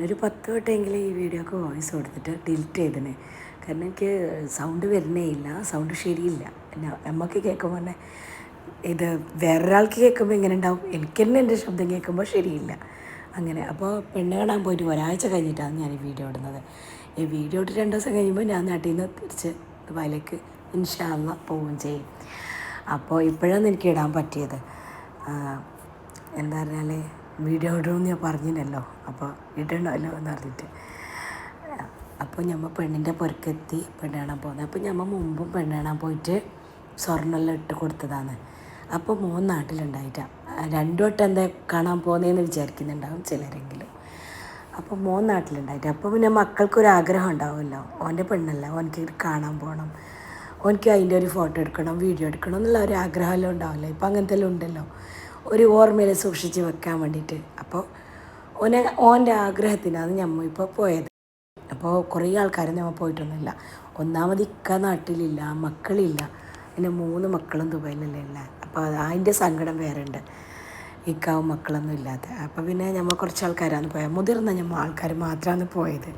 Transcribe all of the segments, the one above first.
ഞാനൊരു പത്ത് വട്ടമെങ്കിലും ഈ വീഡിയോക്ക് വോയിസ് കൊടുത്തിട്ട് ഡിലീറ്റ് ചെയ്തിന്. കാരണം എനിക്ക് സൗണ്ട് വരുന്നേ ഇല്ല സൗണ്ട് ശരിയില്ല. നമുക്ക് കേൾക്കുമ്പോൾ തന്നെ ഇത് വേറൊരാൾക്ക് കേൾക്കുമ്പോൾ ഇങ്ങനെ ഉണ്ടാവും. എനിക്ക് തന്നെ എന്റെ ശബ്ദം കേൾക്കുമ്പോൾ ശരിയില്ല. അങ്ങനെ അപ്പോൾ പെണ്ണ് കാണാൻ പോയിട്ട് ഒരാഴ്ച കഴിഞ്ഞിട്ടാണ് ഞാൻ ഈ വീഡിയോ ഇടുന്നത്. ഈ വീഡിയോ ഇട്ട് രണ്ട് ദിവസം കഴിയുമ്പോൾ ഞാൻ നാട്ടിൽ നിന്ന് തിരിച്ച് ദുബായിലേക്ക് ഇൻഷാല്ല പോവുകയും ചെയ്യും. അപ്പോൾ ഇപ്പോഴാണ് എനിക്ക് ഇടാൻ പറ്റിയത്. എന്താ പറഞ്ഞാൽ വീഡിയോ ഇടണമെന്ന് ഞാൻ പറഞ്ഞില്ലല്ലോ. അപ്പോൾ ഇടണമല്ലോ എന്ന് പറഞ്ഞിട്ട്. അപ്പോൾ ഞമ്മ പെണ്ണിന്റെ പുരക്കെത്തി പെണ്ണാണാൻ പോകുന്നത് അപ്പോൾ ഞമ്മ മുമ്പും പെണ്ണാണാൻ പോയിട്ട് സ്വർണമെല്ലാം ഇട്ട് കൊടുത്തതാണ്. അപ്പോൾ മോൻ നാട്ടിലുണ്ടായിട്ടാണ് രണ്ടു വട്ടം എന്താ കാണാൻ പോകുന്നതെന്ന് വിചാരിക്കുന്നുണ്ടാവും ചിലരെങ്കിലും. അപ്പോൾ മോൻ നാട്ടിലുണ്ടായിട്ട്. അപ്പോൾ പിന്നെ മക്കൾക്കൊരാഗ്രഹം ഉണ്ടാവുമല്ലോ. ഓന്റെ പെണ്ണല്ല. ഓനക്ക് കാണാൻ പോകണം ഓനക്ക് അതിന്റെ ഒരു ഫോട്ടോ എടുക്കണം വീഡിയോ എടുക്കണം എന്നുള്ള ഒരു ആഗ്രഹമെല്ലാം ഉണ്ടാവില്ല ഇപ്പം അങ്ങനത്തെ എല്ലാം ഉണ്ടല്ലോ. ഒരു ഓർമ്മയിൽ സൂക്ഷിച്ച് വെക്കാൻ വേണ്ടിയിട്ട്. അപ്പോൾ ഓനെ ഓന്റെ ആഗ്രഹത്തിനാണ് ഞമ്മ ഇപ്പോൾ പോയത്. അപ്പോൾ കുറേ ആൾക്കാർ നമ്മൾ പോയിട്ടൊന്നുമില്ല. ഒന്നാമത് ഇക്ക നാട്ടിലില്ല മക്കളില്ല. പിന്നെ മൂന്ന് മക്കളും ദുബായിലല്ലേ ഉള്ളത് അപ്പോൾ അത് അതിന്റെ സങ്കടം വേറെ ഉണ്ട് ഇക്കാവും മക്കളൊന്നും ഇല്ലാത്ത. അപ്പോൾ പിന്നെ നമ്മൾ കുറച്ച് ആൾക്കാരാണ് പോയത്. മുതിർന്ന നമ്മൾ ആൾക്കാർ മാത്രമാണ് പോയത്.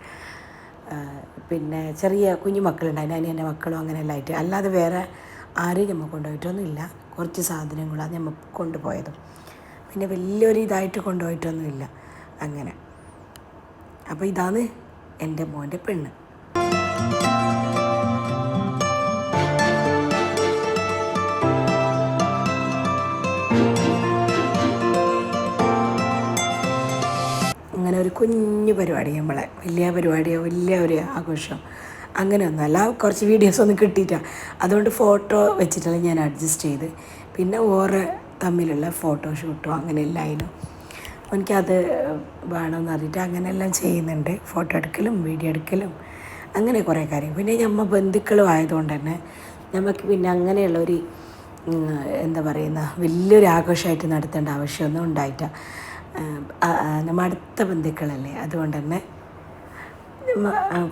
പിന്നെ ചെറിയ കുഞ്ഞു മക്കളുണ്ടായിരുന്നു അതിന് എന്റെ മക്കളും അങ്ങനെയെല്ലാം ആയിട്ട്. അല്ലാതെ വേറെ ആരെയും നമ്മൾ കൊണ്ടുപോയിട്ടൊന്നുമില്ല. കുറച്ച് സാധനങ്ങളാണ് നമ്മൾ കൊണ്ടുപോയതും. പിന്നെ വലിയൊരു ഇതായിട്ട് കൊണ്ടുപോയിട്ടൊന്നുമില്ല. അങ്ങനെ. അപ്പോൾ ഇതാണ് എന്റെ മോന്റെ പെണ്ണ്. അങ്ങനെ ഒരു കുഞ്ഞു പരിപാടി നമ്മളെ. വലിയ പരിപാടിയോ വലിയ ഒരു ആഘോഷം. അങ്ങനെയൊന്നുമല്ല കുറച്ച് വീഡിയോസ് ഒന്നും കിട്ടിയിട്ട അതുകൊണ്ട് ഫോട്ടോ വെച്ചിട്ടല്ല ഞാൻ അഡ്ജസ്റ്റ് ചെയ്ത്. പിന്നെ ഓറ് തമ്മിലുള്ള ഫോട്ടോഷൂട്ടോ അങ്ങനെയെല്ലാം ആയിരുന്നു എനിക്കത് വേണമെന്ന് പറഞ്ഞിട്ട് അങ്ങനെയെല്ലാം ചെയ്യുന്നുണ്ട്. ഫോട്ടോ എടുക്കലും വീഡിയോ എടുക്കലും അങ്ങനെ കുറേ കാര്യം പിന്നെ ഞമ്മ ബന്ധുക്കളും ആയതുകൊണ്ട് തന്നെ നമുക്ക് പിന്നെ അങ്ങനെയുള്ള ഒരു ഉം, എന്താ പറയുന്ന വലിയൊരു ആഘോഷമായിട്ട് നടത്തേണ്ട ആവശ്യമൊന്നും ഉണ്ടായിട്ട നമ്മൾ അടുത്ത ബന്ധുക്കളല്ലേ? അതുകൊണ്ട് തന്നെ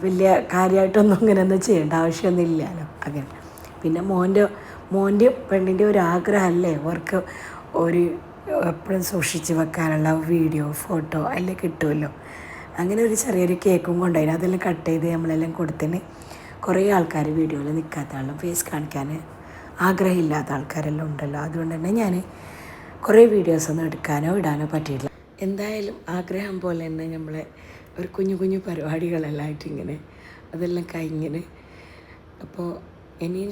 വലിയ കാര്യമായിട്ടൊന്നും അങ്ങനെ ഒന്നും ചെയ്യേണ്ട ആവശ്യമൊന്നും ഇല്ലല്ലോ അങ്ങനെ. പിന്നെ മോന്റെ മോന്റെ പെണ്ണിന്റെ ഒരു ആഗ്രഹമല്ലേ? അവർക്ക് ഒരു എപ്പോഴും സൂക്ഷിച്ച് വെക്കാനുള്ള വീഡിയോ ഫോട്ടോ എല്ലാം കിട്ടുമല്ലോ. അങ്ങനെ ഒരു ചെറിയൊരു കേക്കും കൊണ്ടുപോയി അതെല്ലാം കട്ട് ചെയ്ത് നമ്മളെല്ലാം കൊടുത്തിന് കുറേ ആൾക്കാർ വീഡിയോയിൽ നിൽക്കാത്ത ആളും ഫേസ് കാണിക്കാൻ ആഗ്രഹമില്ലാത്ത ആൾക്കാരെല്ലാം ഉണ്ടല്ലോ. അതുകൊണ്ട് തന്നെ ഞാൻ കുറേ വീഡിയോസൊന്നും എടുക്കാനോ ഇടാനോ പറ്റിയില്ല എന്തായാലും ആഗ്രഹം പോലെ തന്നെ നമ്മളെ ഒരു കുഞ്ഞു കുഞ്ഞു പരിപാടികളെല്ലാമായിട്ട് ഇങ്ങനെ അതെല്ലാം കഴിഞ്ഞിന് അപ്പോൾ ഇനി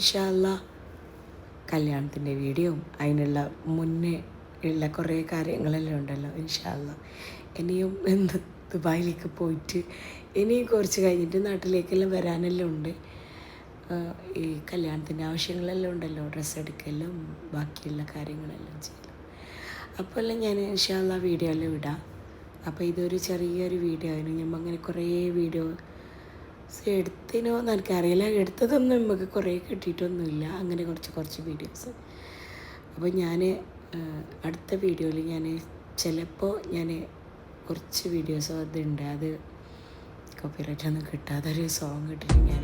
കല്യാണത്തിന്റെ വീഡിയോയും അതിനുള്ള മുന്നേ ഉള്ള കുറേ കാര്യങ്ങളെല്ലാം ഉണ്ടല്ലോ ഇൻഷാല്ല ഇനിയും എന്ത് ദുബായിലേക്ക് പോയിട്ട് ഇനിയും കുറച്ച് കഴിഞ്ഞിട്ട് നാട്ടിലേക്കെല്ലാം വരാനെല്ലാം ഉണ്ട്. ഈ കല്യാണത്തിന്റെ ആവശ്യങ്ങളെല്ലാം ഉണ്ടല്ലോ. ഡ്രസ്സ് എടുക്കലും ബാക്കിയുള്ള കാര്യങ്ങളെല്ലാം ചെയ്യലും. അപ്പോൾ എല്ലാം ഞാൻ ഇൻഷാല്ല വീഡിയോയിൽ വിടാം. അപ്പോൾ ഇതൊരു ചെറിയൊരു വീഡിയോ ആയിരുന്നു. ഞാൻ അങ്ങനെ കുറേ വീഡിയോ എടുത്തിനോ എനിക്കറിയില്ല. എടുത്തതൊന്നും നമുക്ക് കുറേ കിട്ടിയിട്ടൊന്നുമില്ല. അങ്ങനെ കുറച്ച് കുറച്ച് വീഡിയോസ്. അപ്പോൾ ഞാൻ അടുത്ത വീഡിയോയിൽ ഞാൻ ചിലപ്പോൾ ഞാൻ കുറച്ച് വീഡിയോസ് അതുണ്ട്. അത് കോപ്പിറൈറ്റ് ഒന്നും കിട്ടാതെ ഒരു സോങ് ഇട്ടിട്ട് ഞാൻ